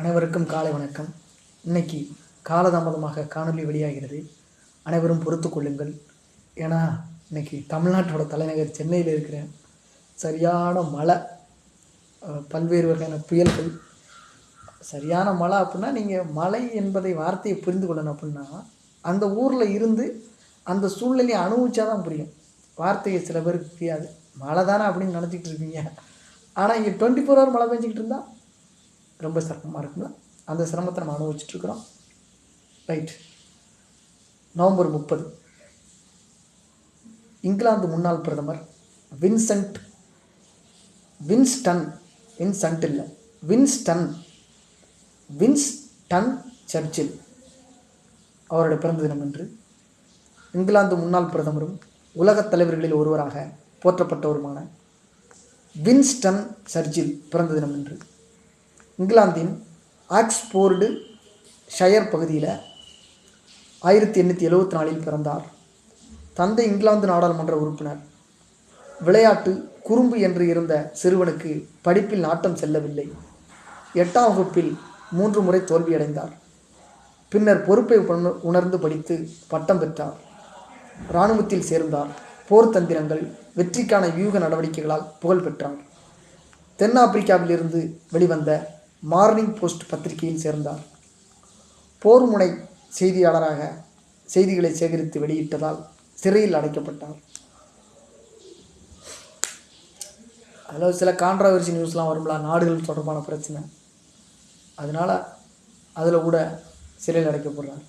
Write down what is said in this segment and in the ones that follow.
அனைவருக்கும் காலை வணக்கம். இன்னைக்கு காலதாமதமாக காணொளி வெளியாகிறது. அனைவரும் பொறுத்து கொள்ளுங்கள். ஏன்னா இன்னைக்கு தமிழ்நாட்டோட தலைநகர் சென்னையில் இருக்கிற சரியான மழை பல்வேறு வகையான புயல்கள் சரியான மழை அப்படின்னா நீங்கள் மழை என்பதை வார்த்தையை புரிந்து கொள்ளணும் அப்படின்னா அந்த ஊரில் இருந்து அந்த சூழ்நிலையை அனுபவிச்சா தான் புரியும். வார்த்தையை சில பேருக்கு புரியாது. மழை தானே அப்படின்னு நினச்சிக்கிட்டு இருக்கீங்க ஆனால் இங்கே டுவெண்ட்டி ஃபோர் ஹவர் மழை பெஞ்சிக்கிட்டு இருந்தால் ரொம்ப சிரமமாக இருக்குங்க. அந்த சிரமத்தை நம்ம அனுபவிச்சுட்ருக்குறோம். ரைட் நவம்பர் முப்பது. இங்கிலாந்து முன்னாள் பிரதமர் வின்சென்ட் வின்ஸ்டன் வின்சென்ட் இல்லை வின்ஸ்டன் வின்ஸ்டன் சர்ச்சில் அவருடைய பிறந்த தினம் என்று இங்கிலாந்து முன்னாள் பிரதமரும் உலகத் தலைவர்களில் ஒருவராக போற்றப்பட்டவருமான வின்ஸ்டன் சர்ச்சில் பிறந்த தினம் என்று இங்கிலாந்தின் ஆக்ஸ்போர்டு ஷயர் பகுதியில் ஆயிரத்தி எண்ணூற்றி எழுவத்தி நாலில் பிறந்தார். தந்தை இங்கிலாந்து நாடாளுமன்ற உறுப்பினர். விளையாட்டு குறும்பு என்று இருந்த சிறுவனுக்கு படிப்பில் நாட்டம் செல்லவில்லை. எட்டாம் வகுப்பில் மூன்று முறை தோல்வியடைந்தார். பின்னர் பொறுப்பை உணர்ந்து படித்து பட்டம் பெற்றார். இராணுவத்தில் சேர்ந்தார். போர் தந்திரங்கள் வெற்றிக்கான வியூக நடவடிக்கைகளால் புகழ் பெற்றார் தென்னாப்பிரிக்காவிலிருந்து வெளிவந்த மார்னிங் போஸ்ட் பத்திரிகையில் சேர்ந்தார். போர் முனை செய்தியாளராக செய்திகளை சேகரித்து வெளியிட்டதால் சிறையில் அடைக்கப்பட்டார். அதில் சில கான்ட்ரவர்சி நியூஸ்லாம் வரும்ல நாடுகள் தொடர்பான பிரச்சனை. அதனால் அதில் கூட சிறையில் அடைக்கப்படுறார்.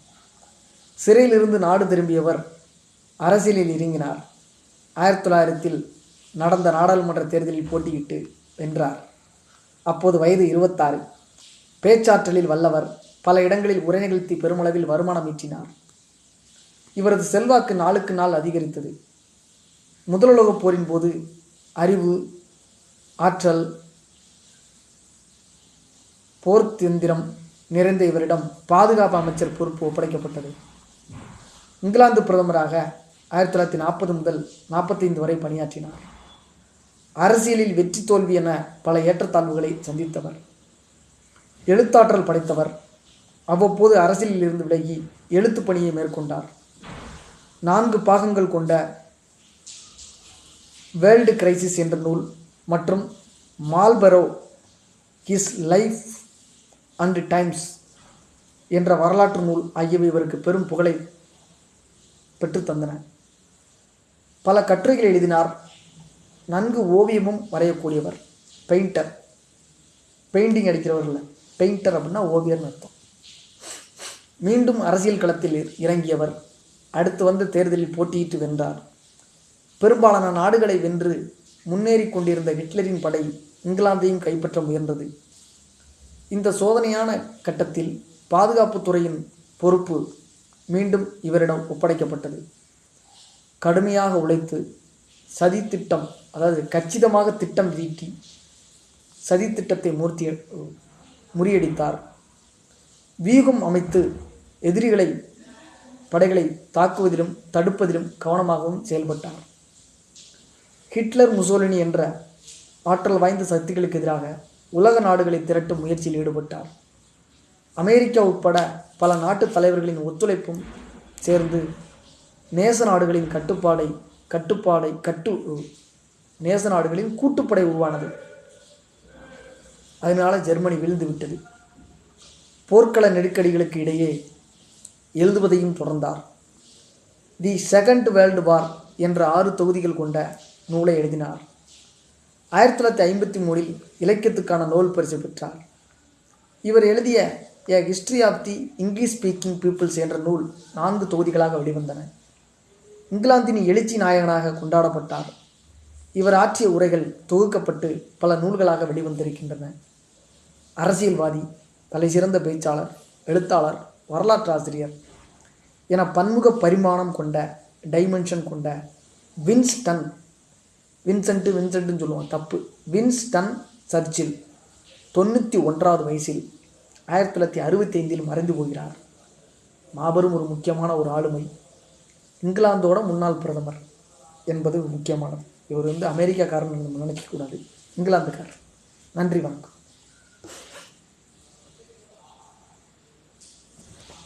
சிறையிலிருந்து நாடு திரும்பியவர் அரசியலில் இறங்கினார். ஆயிரத்தி தொள்ளாயிரத்தில் நடந்த நாடாளுமன்ற தேர்தலில் போட்டியிட்டு வென்றார். அப்போது வயது இருபத்தாறு. பேச்சாற்றலில் வல்லவர் பல இடங்களில் உரை நிகழ்த்தி பெருமளவில் வருமானம் ஈட்டினார். இவரது செல்வாக்கு நாளுக்கு நாள் அதிகரித்தது. முதலுலகப் போரின் போது அறிவு ஆற்றல் போர்த்தியந்திரம் நிறைந்த இவரிடம் பாதுகாப்பு அமைச்சர் பொறுப்பு ஒப்படைக்கப்பட்டது. இங்கிலாந்து பிரதமராக ஆயிரத்தி தொள்ளாயிரத்தி நாற்பது முதல் நாற்பத்தைந்து வரை பணியாற்றினார். அரசியலில் வெற்றி தோல்வி என பல ஏற்றத்தாழ்வுகளை சந்தித்தவர். எழுத்தாற்றல் படைத்தவர். அவ்வப்போது அரசியலில் இருந்து விலகி எழுத்துப் பணியை மேற்கொண்டார். நான்கு பாகங்கள் கொண்ட வேர்ல்டு கிரைசிஸ் என்ற நூல் மற்றும் Marlborough his life and times என்ற வரலாற்று நூல் ஆகியவை இவருக்கு பெரும் புகழை பெற்றுத்தந்தன பல கட்டுரைகள் எழுதினார். நன்கு ஓவியமும் வரையக்கூடியவர் பெயிண்டர் பெயிண்டிங் அடிக்கிறவர்கள் பெயிண்டர் அப்படின்னா ஓவியர்னு அர்த்தம். மீண்டும் அரசியல் களத்தில் இறங்கியவர் அடுத்து வந்து தேர்தலில் போட்டியிட்டு வென்றார். பெரும்பாலான நாடுகளை வென்று முன்னேறி கொண்டிருந்த ஹிட்லரின் படை இங்கிலாந்தையும் கைப்பற்ற முயன்றது. இந்த சோதனையான கட்டத்தில் பாதுகாப்புத்துறையின் பொறுப்பு மீண்டும் இவரிடம் ஒப்படைக்கப்பட்டது. கடுமையாக உழைத்து சதித்திட்டம் அதாவது கச்சிதமாக திட்டம் தீட்டி சதித்திட்டத்தை மூர்த்தி முறியடித்தார். வியூகம் அமைத்து எதிரிகளை படைகளை தாக்குவதிலும் தடுப்பதிலும் கவனமாகவும் செயல்பட்டார். ஹிட்லர் முசோலினி என்ற ஆற்றல் வாய்ந்த சக்திகளுக்கு எதிராக உலக நாடுகளை திரட்டும் முயற்சியில் ஈடுபட்டார். அமெரிக்கா உட்பட பல நாட்டு தலைவர்களின் ஒத்துழைப்பும் சேர்ந்து நேச நாடுகளின் கட்டுப்பாடை கட்டுப்பாடை கட்டு நேச நாடுகளின் கூட்டுப்படை உருவானது. அதனால ஜெர்மனி வீழ்ந்து விட்டது. போர்க்கள நெருக்கடிகளுக்கு இடையே எழுதுவதையும் தொடர்ந்தார். தி செகண்ட் வேர்ல்டு வார் என்ற ஆறு தொகுதிகள் கொண்ட நூலை எழுதினார். ஆயிரத்தி தொள்ளாயிரத்தி ஐம்பத்தி மூணில் இலக்கியத்துக்கான நோபல் பரிசு பெற்றார். இவர் எழுதிய a history of the English speaking peoples என்ற நூல் நான்கு தொகுதிகளாக வெளிவந்தன. இங்கிலாந்தின் எழுச்சி நாயகனாக கொண்டாடப்பட்டார். இவர் ஆற்றிய உரைகள் தொகுக்கப்பட்டு பல நூல்களாக வெளிவந்திருக்கின்றன. அரசியல்வாதி தலைசிறந்த பேச்சாளர் எழுத்தாளர் வரலாற்றாசிரியர் என பன்முக பரிமாணம் கொண்ட டைமென்ஷன் கொண்ட வின்ஸ்டன் வின்சென்ட் வின்சென்ட்னு சொல்லுவோம் தப்பு. வின்ஸ்டன் சர்ச்சில் தொண்ணூற்றி ஒன்றாவது வயசில் ஆயிரத்தி தொள்ளாயிரத்தி அறுபத்தி ஐந்தில் மறைந்து போகிறார். மாபெரும் ஒரு முக்கியமான ஒரு ஆளுமை. இங்கிலாந்தோட முன்னாள் பிரதமர் என்பது முக்கியமானது. இவர் வந்து அமெரிக்காக்காரன் நம்ம நினைக்கக்கூடாது இங்கிலாந்துக்காரர். நன்றி வணக்கம்.